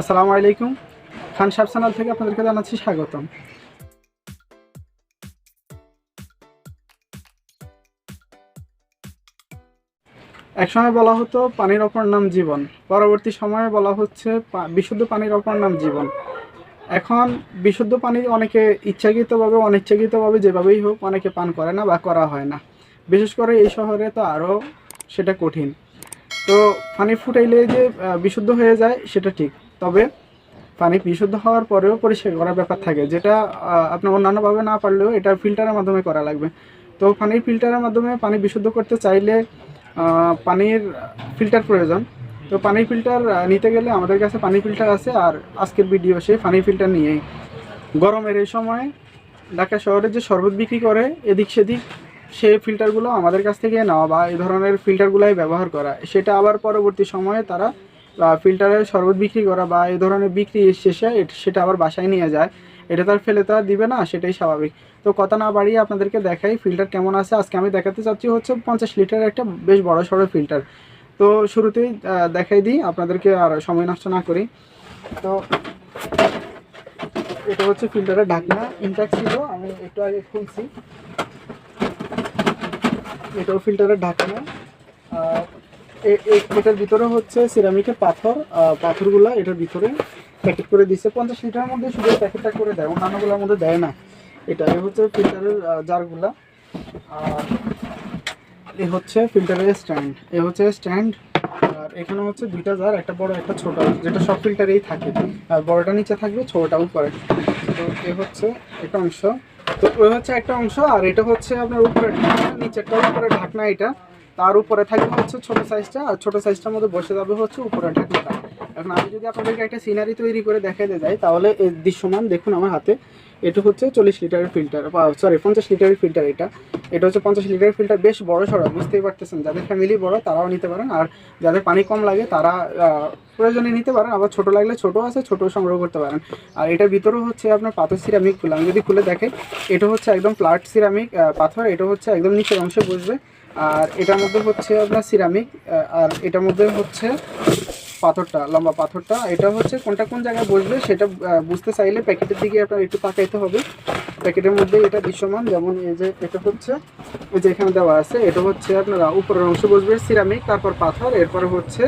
আসসালামু আলাইকুম। খান সাহেব চ্যানেল থেকে আপনাদেরকে জানাচ্ছি স্বাগতম। একসময় বলা হতো পানির অপর নাম জীবন, পরবর্তী সময়ে বলা হচ্ছে বিশুদ্ধ পানির অপর নাম জীবন। এখন বিশুদ্ধ পানি অনেকে ইচ্ছাকৃতভাবে, অনিচ্ছাকৃতভাবে যেভাবেই হোক অনেকে পান করে না বা করা হয় না। বিশেষ করে এই শহরে তো আরও সেটা কঠিন। তো পানি ফুটাইলে যে বিশুদ্ধ হয়ে যায়, সেটা ঠিক। তবে পানি বিশুদ্ধ হওয়ার পরেও পরিষ্কার করার ব্যাপার থাকে, যেটা আপনার অন্যান্যভাবে না পারলেও এটা ফিল্টারের মাধ্যমে করা লাগবে। তো পানির ফিল্টারের মাধ্যমে পানি বিশুদ্ধ করতে চাইলে পানির ফিল্টার প্রয়োজন। তো পানির ফিল্টার নিতে গেলে আমাদের কাছে পানি ফিল্টার আছে আর আজকের ভিডিও সে পানি ফিল্টার নিয়েই। গরমের এই সময় ঢাকা শহরে যে শরবত বিক্রি করে, এদিক সেদিক সেই ফিল্টারগুলো আমাদের কাছ থেকে নেওয়া বা এই ধরনের ফিল্টারগুলাই ব্যবহার করা। সেটা আবার পরবর্তী সময়ে তারা ফিল্টারের শরবত বিক্রি করা বা এই ধরনের বিক্রি শেষে সেটা আবার বাসায় নিয়ে যায়। এটা তার ফেলে তো আর দিবে না, সেটাই স্বাভাবিক। তো কথা না বাড়িয়ে আপনাদেরকে দেখাই ফিল্টার কেমন আছে। আজকে আমি দেখাতে চাচ্ছি হচ্ছে পঞ্চাশ লিটারের একটা বেশ বড় সড়ো ফিল্টার তো শুরুতেই দেখাই দিই আপনাদেরকে আর সময় নষ্ট না করি। তো এটা হচ্ছে ফিল্টারের ঢাকনা ইনট্যাক্ট ছিল, আমি একটু আগে খুলছি। এটাও ফিল্টারের ঢাকনা। এটার ভিতরে হচ্ছে সিরামিকের পাথর পাথরগুলা এটার ভিতরে প্যাকেট করে দিচ্ছে পঞ্চাশ লিটারের মধ্যে শুধু প্যাকেটটা করে দেয়, অন্যান্যগুলোর মধ্যে দেয় না। এটা হচ্ছে ফিল্টারের জারগুলা। আর এ হচ্ছে ফিল্টারের স্ট্যান্ড এ হচ্ছে স্ট্যান্ড আর এখানে হচ্ছে দুইটা জার, একটা বড়, একটা ছোট। যেটা সব ফিল্টারেই থাকে। আর বড়টা নিচে থাকবে, ছোটটা উপরে। তো এ হচ্ছে একটা অংশ। তো ওই হচ্ছে একটা অংশ, আর এটা হচ্ছে আপনার উপরে ঢাকনা নিচেরটা উপরে ঢাকনা এটা। তার উপরে থাকবে হচ্ছে ছোট সাইজটা আর ছোট সাইজটার মধ্যে বসে যাবে হচ্ছে উপরে ঢাকনাটা এখন আমি যদি আপনাদেরকে একটা সিনারি তৈরি করে দেখাতে যাই, তাহলে এর দৃশ্যমান দেখুন আমার হাতে, এটা হচ্ছে চল্লিশ লিটারের ফিল্টার সরি পঞ্চাশ লিটারের ফিল্টার এটা। এটা হচ্ছে পঞ্চাশ লিটারের ফিল্টার বেশ বড় সড়ো বুঝতেই পারতেছেন। যাদের ফ্যামিলি বড়, তারাও নিতে পারেন, আর যাদের পানি কম লাগে, তারা প্রয়োজনে নিতে পারেন, আবার ছোট লাগলে ছোট আছে ছোট সংগ্রহ করতে পারেন। আর এটার ভিতরেও হচ্ছে আপনার পাথর সিরামিক খুলে আমি যদি খুলে দেখেন এটা হচ্ছে একদম ফ্ল্যাট সিরামিক পাথর, এটা হচ্ছে একদম নিচের অংশে বসবে। আর এটার মধ্যে হচ্ছে আপনার সিরামিক আর এটার মধ্যে হচ্ছে পাথরটা, লম্বা পাথরটা। এটা হচ্ছে কোনটা কোন জায়গায় বসবে সেটা বুঝতে চাইলে প্যাকেটের দিকে আপনার একটু তাকাইতে হবে। প্যাকেটের মধ্যে এটা দৃশ্যমান, যেমন এই যে এটা হচ্ছে, এই যে এখানে দেওয়া আছে, এটা হচ্ছে আপনারা উপরের অংশে বসবে সিরামিক, তারপর পাথর, এরপরে হচ্ছে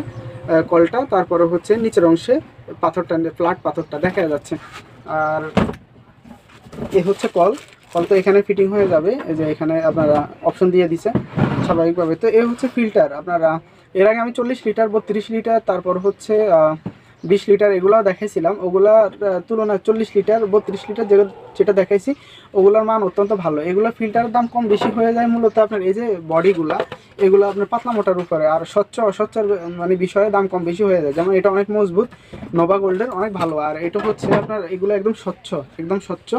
কলটা, তারপরে হচ্ছে নিচের অংশে পাথরটা ফ্ল্যাট পাথরটা, দেখা যাচ্ছে। আর এ হচ্ছে কল। কল তো এখানে ফিটিং হয়ে যাবে, এই যে এখানে আপনারা অপশন দিয়ে দিছে। স্বাভাবিকভাবে। তো এ হচ্ছে ফিল্টার আপনারা, এর আগে আমি চল্লিশ লিটার, বত্রিশ লিটার, তারপর হচ্ছে বিশ লিটার এগুলোও দেখাইছিলাম। ওগুলার তুলনায় চল্লিশ লিটার, বত্রিশ লিটার যেগুলো, যেটা দেখাইছি, ওগুলোর মান অত্যন্ত ভালো। এগুলো ফিল্টারের দাম কম বেশি হয়ে যায় মূলত আপনার এই যে বডিগুলা এগুলো আপনার পাতলা মোটার উপরে আর স্বচ্ছ অস্বচ্ছর মানে বিষয়ে দাম কম বেশি হয়ে যায়। যেমন এটা অনেক মজবুত, নোভা গোল্ডের অনেক ভালো। আর এটা হচ্ছে আপনার, এগুলো একদম স্বচ্ছ একদম স্বচ্ছ।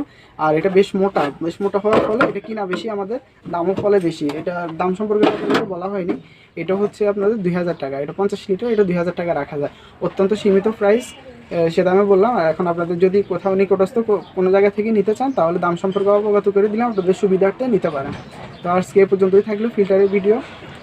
আর এটা বেশ মোটা বেশ মোটা হওয়ার ফলে এটা কিনা বেশি আমাদের দামও ফলে বেশি। এটা দাম সম্পর্কে বলা হয়নি। এটা হচ্ছে আপনাদের দুই হাজার টাকা। এটা পঞ্চাশ লিটার, এটা দুই হাজার টাকা রাখা যায়। অত্যন্ত সীমিত প্রাইস সে দামে বললাম। এখন আপনাদের যদি কোথাও নিকটস্থ কোনো জায়গা থেকে নিতে চান, তাহলে দাম সম্পর্কে অবগত করে দিলাম। আপনাদের সুবিধার্থে নিতে পারেন। তো আজকে এ পর্যন্তই থাকল। ফিল্টারের ভিডিও